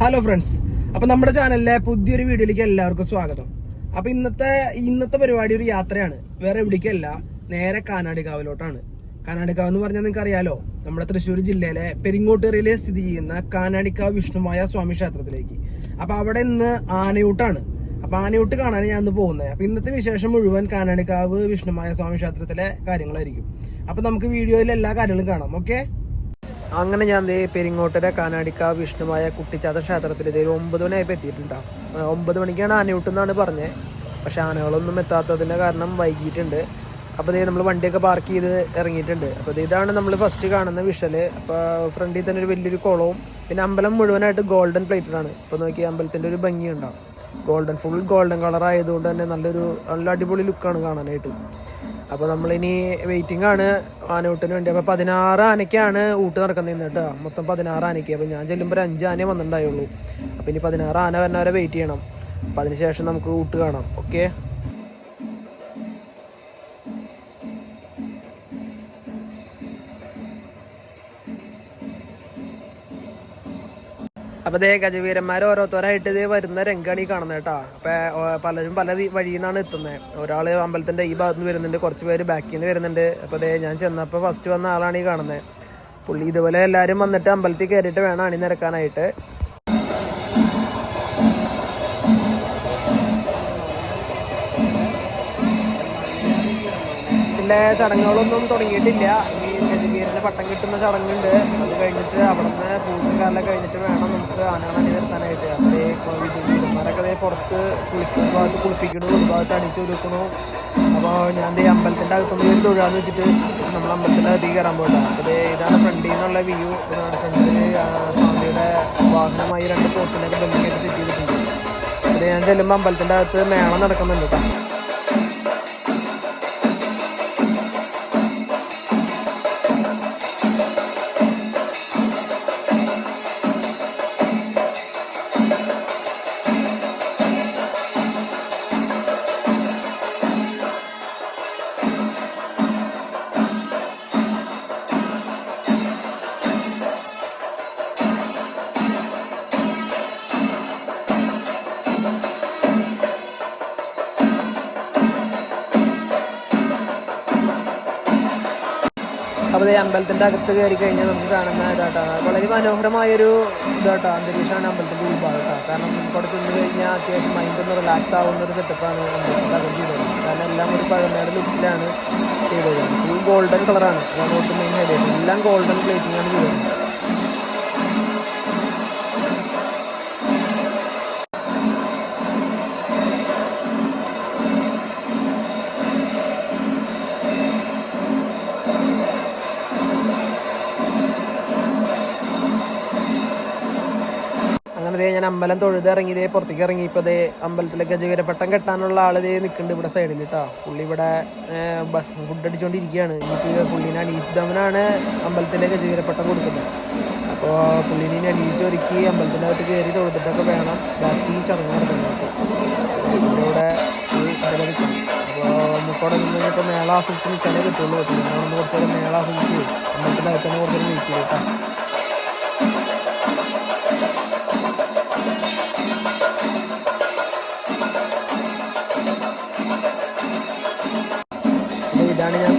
Hello friends അപ്പൊ നമ്മുടെ ചാനലിലെ പുതിയൊരു വീഡിയോയിലേക്ക് എല്ലാവർക്കും സ്വാഗതം. അപ്പൊ ഇന്നത്തെ ഇന്നത്തെ പരിപാടി ഒരു യാത്രയാണ്. വേറെ എവിടേക്കല്ല നേരെ കാനാടിക്കാവിലോട്ടാണ് കാനാടിക്കാവ് എന്ന് പറഞ്ഞാൽ നിങ്ങൾക്ക് അറിയാലോ നമ്മുടെ തൃശ്ശൂർ ജില്ലയിലെ പെരിങ്ങോട്ടേറിയിലെ സ്ഥിതി ചെയ്യുന്ന കാനാടിക്കാവ് വിഷ്ണുമായ സ്വാമി ക്ഷേത്രത്തിലേക്ക്. അപ്പൊ അവിടെ ഇന്ന് ആനയൂട്ടാണ്. അപ്പൊ ആനയൂട്ട് കാണാൻ ഞാൻ ഇന്ന് പോകുന്നത്. അപ്പൊ ഇന്നത്തെ വിശേഷം മുഴുവൻ കാനാടിക്കാവ് വിഷ്ണുമായ സ്വാമി ക്ഷേത്രത്തിലെ കാര്യങ്ങളായിരിക്കും. അപ്പൊ നമുക്ക് വീഡിയോയിൽ എല്ലാ കാര്യങ്ങളും കാണാം. ഓക്കെ അങ്ങനെ ഞാൻ ദേ പെരിങ്ങോട്ടര കാനാടിക്ക വിഷ്ണുമായ കുട്ടിച്ചാത്ത ക്ഷേത്രത്തിൽ ഇതേ ഒരു ഒമ്പത് മണിയായപ്പോൾ എത്തിയിട്ടുണ്ടാവും ഒമ്പത് മണിക്കാണ് ആനയൂട്ടെന്നാണ് പറഞ്ഞത് പക്ഷെ ആനകളൊന്നും എത്താത്തതിന്റെ കാരണം വൈകിയിട്ടുണ്ട്. അപ്പോൾ ഇതേ നമ്മൾ വണ്ടിയൊക്കെ പാർക്ക് ചെയ്ത് ഇറങ്ങിയിട്ടുണ്ട്. അപ്പോൾ ഇതാണ് നമ്മൾ ഫസ്റ്റ് കാണുന്ന വിഷൽ. അപ്പോൾ ഫ്രണ്ടിൽ തന്നെ ഒരു വലിയൊരു കുളവും പിന്നെ അമ്പലം മുഴുവനായിട്ട് ഗോൾഡൻ പ്ലേറ്റഡാണ് ഇപ്പോൾ നോക്കി അമ്പലത്തിന്റെ ഒരു ഭംഗി ഉണ്ടാവും ഗോൾഡൻ ഫുൾ ഗോൾഡൻ കളർ ആയതുകൊണ്ട് തന്നെ നല്ലൊരു നല്ല അടിപൊളി ലുക്കാണ് കാണാനായിട്ട്. അപ്പോൾ നമ്മളിനി വെയിറ്റിംഗ് ആണ് ആനയൂട്ടിന് വേണ്ടി. അപ്പോൾ പതിനാറ് ആനയ്ക്കാണ് ഊട്ട് നടക്കുന്നത് കേട്ടോ. മൊത്തം പതിനാറ് ആനയ്ക്ക്. അപ്പോൾ ഞാൻ ചെല്ലുമ്പോൾ അഞ്ച് ആനയെ വന്നിട്ടുണ്ടായുള്ളൂ. അപ്പോൾ ഇനി പതിനാറ് ആന വരണവരെ വരെ വെയിറ്റ് ചെയ്യണം അപ്പോൾ അതിനുശേഷം നമുക്ക് ഊട്ട് കാണാം. ഓക്കെ അപ്പൊ ദേ ഗജവീരന്മാർ ഓരോരുത്തരായിട്ട് ഇത് വരുന്ന രംഗാണ് ഈ കാണുന്നത് കേട്ടോ. അപ്പൊ പലരും പല വഴിയിൽ നിന്നാണ് എത്തുന്നത് ഒരാൾ അമ്പലത്തിന്റെ ഈ ഭാഗത്ത് നിന്ന് വരുന്നുണ്ട് കുറച്ച് പേര് ബാക്കിൽ നിന്ന് വരുന്നുണ്ട്. അപ്പൊ ദേ ഞാൻ ചെന്നപ്പോ ഫസ്റ്റ് വന്ന ആളാണ് ഈ കാണുന്നത് പുള്ളി ഇതുപോലെ എല്ലാരും വന്നിട്ട് അമ്പലത്തിൽ കയറിയിട്ട് വേണം അണിനിരക്കാനായിട്ട് പിന്നെ ചടങ്ങുകളൊന്നും തുടങ്ങിയിട്ടില്ല. ഈ ഗജവീരന് പട്ടം കിട്ടുന്ന ചടങ്ങുണ്ട്. അത് കഴിഞ്ഞിട്ട് അവിടുന്ന് പൂജക്കാരെല്ലാം കഴിഞ്ഞിട്ട് വേണം നമുക്ക് ആനകളെ വരുത്താനായിട്ട് അവരെ അതേ പുറത്ത് കുളിക്കുന്ന ഭാഗത്ത് കുളിപ്പിക്കണു ഒരു ഭാഗത്ത് അണിച്ചു കൊടുക്കണു അപ്പോൾ ഞാൻ ഈ അമ്പലത്തിന്റെ അകത്തുനിന്ന് ഒരു തൊഴാന്ന് വെച്ചിട്ട് നമ്മൾ അമ്പലത്തിന്റെ അകത്തേക്ക് കയറാൻ പോയിട്ടാണ് ദേ ഇതാണ് ഫ്രണ്ടിൽ നിന്നുള്ള വ്യൂ ഇതാണ് ഫ്രണ്ടിൽ സ്വാമിയുടെ വാഹനമായി രണ്ട് പോസ്റ്റിനൊക്കെ ബന്ധിക്കായിട്ട് സെറ്റ് ചെയ്തിട്ടുണ്ട്. അത് ഞാൻ ചെല്ലുമ്പോൾ അമ്പലത്തിന്റെ അകത്ത് മേളം നടക്കുന്നുണ്ട് കേട്ടോ ഈ അമ്പലത്തിന്റെ അകത്ത് കയറി കഴിഞ്ഞാൽ നമുക്ക് കാണുന്ന ഇതാട്ടോ വളരെ മനോഹരമായൊരു ഇതാട്ടോ അന്തരീക്ഷമാണ് അമ്പലത്തിന്റെ ഉൾഭാഗം കേട്ടോ. കാരണം ഇവിടെ ചെന്ന് കഴിഞ്ഞാൽ അത്യാവശ്യം മൈൻഡ് ഒന്ന് റിലാക്സ് ആവുന്ന ഒരു സെറ്റപ്പാണ് അമ്പലത്തിന്റെ അകം ചെയ്തത്. കാരണം എല്ലാം ഒരു പഴമയുടെ ലുക്കിലാണ് ചെയ്തത്. ഫുൾ ഗോൾഡൻ കളറാണ് അതാണ് ഇവിടുത്തെ മെയിൻ ഹൈലൈറ്റ് എല്ലാം ഗോൾഡൻ പ്ലേറ്റിംഗ് ആണ് ചെയ്തത്. അമ്പലം തൊഴുത് ഇറങ്ങി ദേ പുറത്തേക്ക് ഇറങ്ങി. ഇപ്പൊ ദേ അമ്പലത്തിലെ ഗജവീരപ്പട്ടം കെട്ടാനുള്ള ആൾ ദേ നിൽക്കുന്നുണ്ട് ഇവിടെ സൈഡിൽ കേട്ടോ പുള്ളി ഇവിടെ ഫുഡ് അടിച്ചുകൊണ്ടിരിക്കുകയാണ് എനിക്ക് പുള്ളിനെ അനീച്ചിതവനാണ് അമ്പലത്തിലെ ഗജവീരപ്പട്ടം കൊടുക്കുന്നത്. അപ്പോൾ പുള്ളിനെ അനീച്ച് അണിയിച്ചൊരുക്കി അമ്പലത്തിന്റെ അകത്ത് കയറി തൊഴുതിട്ടൊക്കെ വേണം. ബാക്കി ചടങ്ങ് നടക്കുന്നത് ഇവിടെ അപ്പോൾ നിന്ന് ഇപ്പോൾ മേള ആസ്വദിച്ച് നിൽക്കാനേ കിട്ടുള്ളൂ നമ്മൾ മേള ആസ്വദിച്ച് അമ്പലത്തിന്റെ അകത്ത് തന്നെ കുറച്ചുകൂടെ നിൽക്കും കേട്ടോ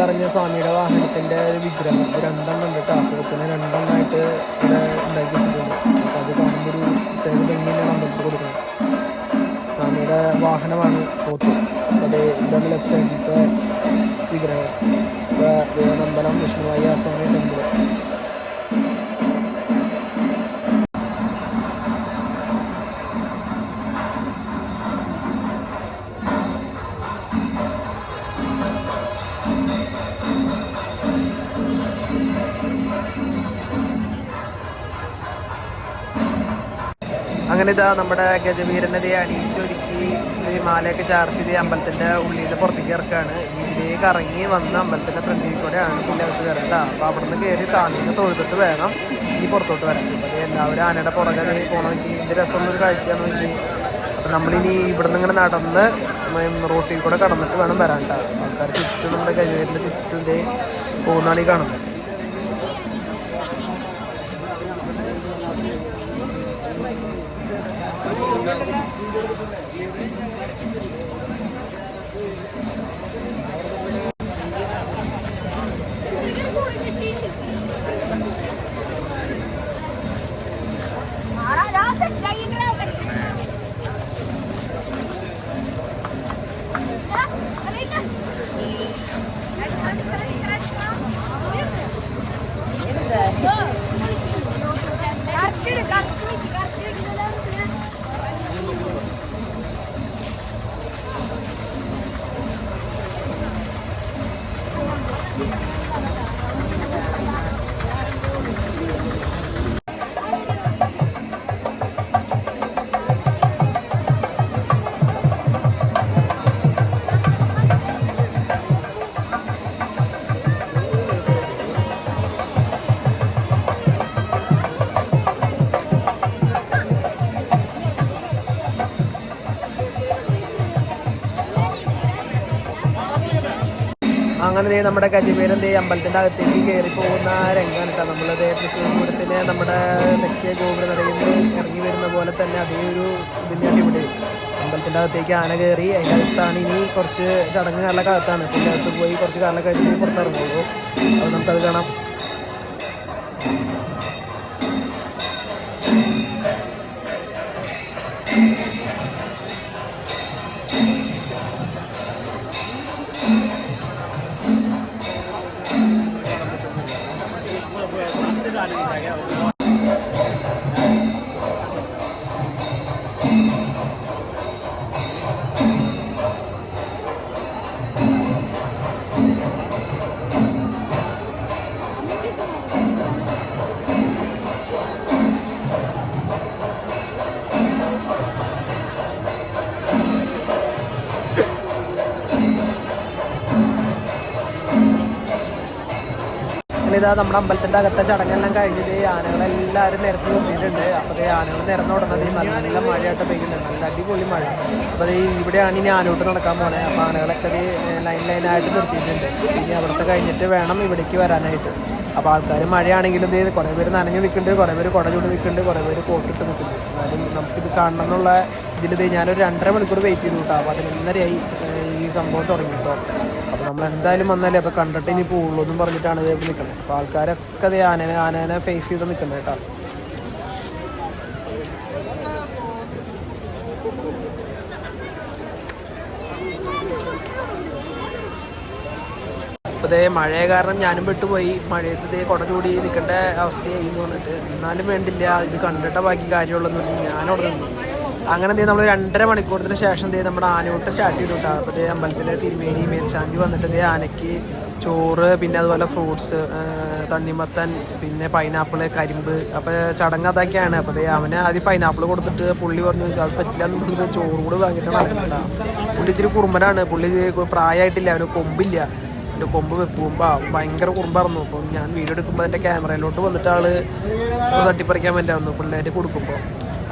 പറഞ്ഞ സ്വാമിയുടെ വാഹനത്തിന്റെ ഒരു വിഗ്രഹം. രണ്ടെണ്ണം ഉണ്ട് അപ്പോഴത്തിന് രണ്ടെണ്ണമായിട്ട് ഇവിടെ ഉണ്ടാക്കി വെച്ചിട്ടുണ്ട് അപ്പൊ അത് കാണുമ്പോൾ ഒരു പ്രത്യേക ഭംഗിയാണ് അമ്പലത്തിൽ കൊടുക്കുന്നത്. സ്വാമിയുടെ വാഹനമാണ് പോത്ത്. അത് ഇതാണ് ലെഫ്റ്റ് സൈഡിലത്തെ വിഗ്രഹം. ഇപ്പോൾ ദേവനമ്പലം ആ സ്വാമി ടെമ്പിൾ. അങ്ങനെ ഇതാ നമ്മുടെ ഗജവീരനതയെ അണിയിച്ചൊരുക്കി ഈ മാലയൊക്കെ ചാർജ് ചെയ്ത് അമ്പലത്തിന്റെ ഉള്ളിൽ നിന്ന് പുറത്തേക്ക് ഇറക്കുകയാണ് ഇതിലേക്ക് ഇറങ്ങി വന്ന് അമ്പലത്തിന്റെ ഫ്രണ്ടിൽ കൂടെയാണ് പുള്ളി അകത്ത് കയറേണ്ട അപ്പൊ അവിടെ നിന്ന് കയറി സ്വാമിനെ തൊഴുതിട്ട് വേണം ഈ പുറത്തോട്ട് വരാൻ. അപ്പൊ എല്ലാവരും ആനയുടെ പുറകെ പോകണമെങ്കിൽ ഇതിന്റെ രസമുള്ളൊരു കാഴ്ചയാണ് വെച്ചാൽ അപ്പൊ നമ്മളിനി ഇവിടെ നിന്ന് ഇങ്ങനെ നടന്ന് റോട്ടിൽ കൂടെ കടന്നിട്ട് വേണം വരാൻ കേട്ടോ ആൾക്കാർ ചുറ്റും നമ്മുടെ ഗജവീരന്റെ ചുറ്റും പോകുന്നതാണ് ഈ കാണുന്നത്. അങ്ങനെ ദേ നമ്മുടെ കജിമേരം ദേ അമ്പലത്തിന്റെ അകത്തേക്ക് കയറി പോകുന്ന രംഗമാണ് കേട്ടോ. നമ്മളത് തൃശ്ശൂർ പൂരത്തിന് നമ്മുടെ തെക്കേ ഗോപുര നടയിൽ ഇറങ്ങി വരുന്ന പോലെ തന്നെ അതേ ഒരു ഇതിനാണ് ഇവിടെ അമ്പലത്തിന്റെ അകത്തേക്ക് ആന കയറി അതിന്റെ അകത്താണ് ഇനി കുറച്ച് ചടങ്ങുകളിലൊക്കെ അകത്താണ്. പിന്നെ അകത്ത് പോയി കുറച്ച് കാലം കഴിഞ്ഞ് പുറത്തിറങ്ങുള്ളൂ. അപ്പോൾ നമുക്കത് കാണാം. ഇതാ നമ്മുടെ അമ്പലത്തിന്റെ അകത്തെ ചടങ്ങെല്ലാം കഴിഞ്ഞത് ആനകളെല്ലാവരും നിരത്തി നിർത്തിയിട്ടുണ്ട് അപ്പോൾ ആനകൾ നിരന്ന് ഉടനത് നല്ല മഴയായിട്ട് പെയ്യുന്നുണ്ട്. നല്ല അടിപൊളി മഴ. അപ്പോൾ ഈ ഇവിടെയാണ് ഇനി ആനോട്ട് നടക്കാൻ പോണേ. അപ്പോൾ ആനകളൊക്കെ ലൈൻ ലൈനായിട്ട് നിർത്തിയിട്ടുണ്ട്. ഇനി അവിടുത്തെ കഴിഞ്ഞിട്ട് വേണം ഇവിടേക്ക് വരാനായിട്ട്. അപ്പോൾ ആൾക്കാർ മഴയാണെങ്കിലും ഇത് കുറേ പേര് നനഞ്ഞ് നിൽക്കുന്നുണ്ട്. കുറേ പേര് കുട ചൂട് നിൽക്കുന്നുണ്ട്. കുറേ പേര് കോട്ടിട്ട് നിൽക്കുന്നുണ്ട്. എന്നാലും നമുക്കിത് കാണണം എന്നുള്ള ഇതിൽ ഞാനൊരു രണ്ടര മണിക്കൂർ വെയിറ്റ് ചെയ്തു കേട്ടോ. അപ്പോൾ അതിനൊന്നരയായി ഈ സംഭവം തുടങ്ങി കേട്ടോ. എന്തായാലും വന്നാലേ അപ്പോൾ കണ്ടിട്ട് ഇനി പോവുള്ളൂ എന്നും പറഞ്ഞിട്ടാണ് ഇതേ നിൽക്കുന്നത് അപ്പോൾ ആൾക്കാരൊക്കെ അതേ ആനനെ ആനേനെ ഫേസ് ചെയ്ത് നിൽക്കുന്നത് കേട്ടോ അപ്പോൾ ഇതേ മഴയെ കാരണം ഞാനും വിട്ടുപോയി മഴയത്ത് ഇതേ കുട ചൂടി നിൽക്കേണ്ട അവസ്ഥയായി എന്ന് വന്നിട്ട് എന്നാലും വേണ്ടില്ല. ഇത് കണ്ടിട്ട ബാക്കി കാര്യമുള്ളൊന്നും ഞാനവിടെ നിന്നു. അങ്ങനെ എന്തേ നമ്മൾ രണ്ടര മണിക്കൂറിന് ശേഷം എന്തേ നമ്മുടെ ആനയൂട്ട് സ്റ്റാർട്ട് ചെയ്തു അപ്പോൾ ദേ അമ്പലത്തിലെ തിരുമേനി മേൽശാന്തി വന്നിട്ട് ഇതേ ആനയ്ക്ക് ചോറ് പിന്നെ അതുപോലെ ഫ്രൂട്ട്സ് തണ്ണിമത്തൻ പിന്നെ പൈനാപ്പിൾ കരിമ്പ് അപ്പോൾ ചടങ്ങ് അതൊക്കെയാണ്. അപ്പോൾ അവന് ആദ്യം പൈനാപ്പിൾ കൊടുത്തിട്ട് പുള്ളി പറഞ്ഞു അത് പറ്റില്ല എന്ന് പറഞ്ഞത് ചോറ് കൂടെ വാങ്ങിയിട്ട് നടക്കുന്നുണ്ടാവും പുള്ളി ഇച്ചിരി കുറുമ്പനാണ്. പുള്ളി പ്രായമായിട്ടില്ല അവന് കൊമ്പില്ല. എന്റെ കൊമ്പ് വെക്കുമ്പോൾ ഭയങ്കര കുറുമ്പായിരുന്നു അപ്പം ഞാൻ വീഡിയോ എടുക്കുമ്പോൾ എന്റെ ക്യാമറയിലോട്ട് വന്നിട്ട് ആൾ തട്ടിപ്പറിക്കാൻ വേണ്ടി വന്നു പിള്ളേർ കൊടുക്കുമ്പോൾ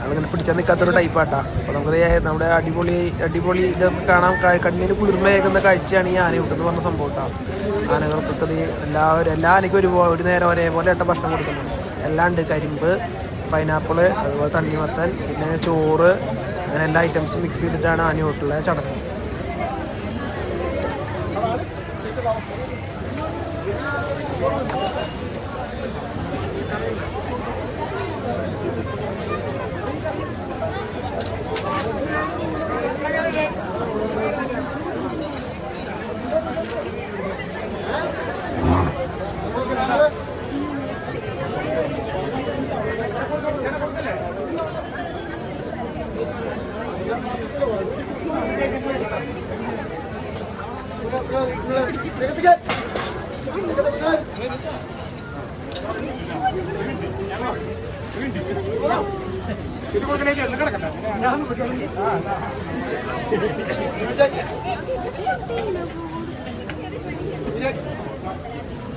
ആളിങ്ങനെ പിടിച്ചാൽ നിൽക്കാത്തൊരു ടൈപ്പാട്ടാ അപ്പോൾ നമുക്ക് നമ്മുടെ അടിപൊളി അടിപൊളി ഇതൊക്കെ കാണാൻ കണ്ണിന് കുളിർമയേക്കുന്ന കാഴ്ചയാണ് ഈ ആനയൂട്ട് എന്ന് പറഞ്ഞ സംഭവം കേട്ടോ ആനകൾക്കൊക്കെ എല്ലാവരും എല്ലാ ആനയ്ക്കും ഒരു ഒരു നേരം ഒരേപോലെ ഏട്ട ഭക്ഷണം കൊടുക്കുന്നത് എല്ലാം ഉണ്ട്. കരിമ്പ് പൈനാപ്പിൾ അതുപോലെ തണ്ണിമത്തൻ പിന്നെ ചോറ് അങ്ങനെ എല്ലാ ഐറ്റംസും മിക്സ് ചെയ്തിട്ടാണ് ആനയൂട്ടുള്ള ചടങ്ങ്. ഇത് കൊടുക്കലേക്ക് കിടക്കട്ടെ.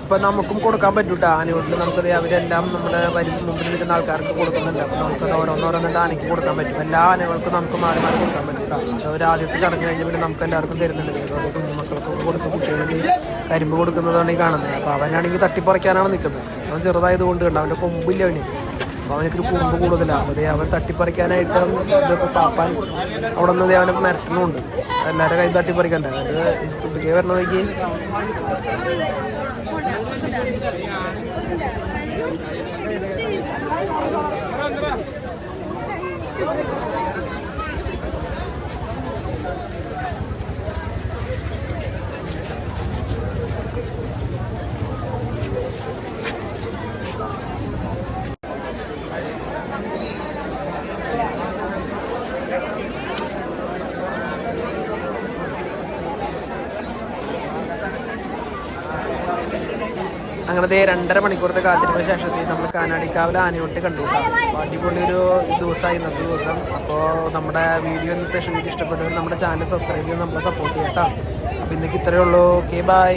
ഇപ്പൊ നമുക്കും കൊടുക്കാൻ പറ്റൂട്ട. ആനയോട്ടിൽ നമുക്കത് അവരെല്ലാം നമ്മുടെ വരി മുമ്പിൽ നിൽക്കുന്ന ആൾക്കാർക്ക് കൊടുക്കുന്നുണ്ട്. അപ്പൊ നമുക്കത് ഓരോന്നോരോന്നിട്ട് ആനയ്ക്ക് കൊടുക്കാൻ പറ്റും. എല്ലാ ആനകൾക്കും നമുക്ക് മാറി മാറി കൊടുക്കാൻ പറ്റും ഒരു ആദ്യത്തെ ചടങ്ങ് കഴിഞ്ഞ പിന്നെ നമുക്ക് എല്ലാവർക്കും തരുന്നുണ്ട്. അതുപോലെ കുഞ്ഞുമക്കൾക്ക് കൊടുത്ത് കുട്ടികൾക്ക് കരിമ്പ് കൊടുക്കുന്നതാണ് ഈ കാണുന്നത്. അപ്പോൾ അവനാണെങ്കിൽ തട്ടിപ്പറിക്കാനാണ് നിൽക്കുന്നത്. അവൻ ചെറുതായത് കൊണ്ട് കണ്ട അവന്റെ കൊമ്പില്ല അവന്. അപ്പോൾ അവനൊരു കുറുമ്പ് കൂടുതലാണ് അതേ അവൻ തട്ടിപ്പറിക്കാനായിട്ട് ഇതൊക്കെ പാപ്പാൻ അവിടെ നിന്ന് അവനെ മിരട്ടണമുണ്ട് എല്ലാവരുടെ കൈ തട്ടിപ്പറിക്കണ്ടേ? അത് ഇഷ്ടപ്പെട്ടേ വരണ അങ്ങനെ ദേ രണ്ടര മണിക്കൂറത്തെ കാത്തിരിപ്പിന് ശേഷത്തിൽ നമ്മൾ കാനാടിക്കാവിലെ ആനയോട്ട് കണ്ടു അപ്പോൾ അടിപൊളി ഒരു ദിവസമായി ഇന്നത്തെ ദിവസം. അപ്പോൾ നമ്മുടെ വീഡിയോ ഇന്നത്തെ വീഡിയോ ഇഷ്ടപ്പെട്ടവർ നമ്മുടെ ചാനൽ സബ്സ്ക്രൈബ് ചെയ്ത് നമ്മളെ സപ്പോർട്ട് ചെയ്യാം കേട്ടോ. അപ്പോൾ ഇന്നേക്ക് ഇത്രയേ ഉള്ളൂ. Okay bye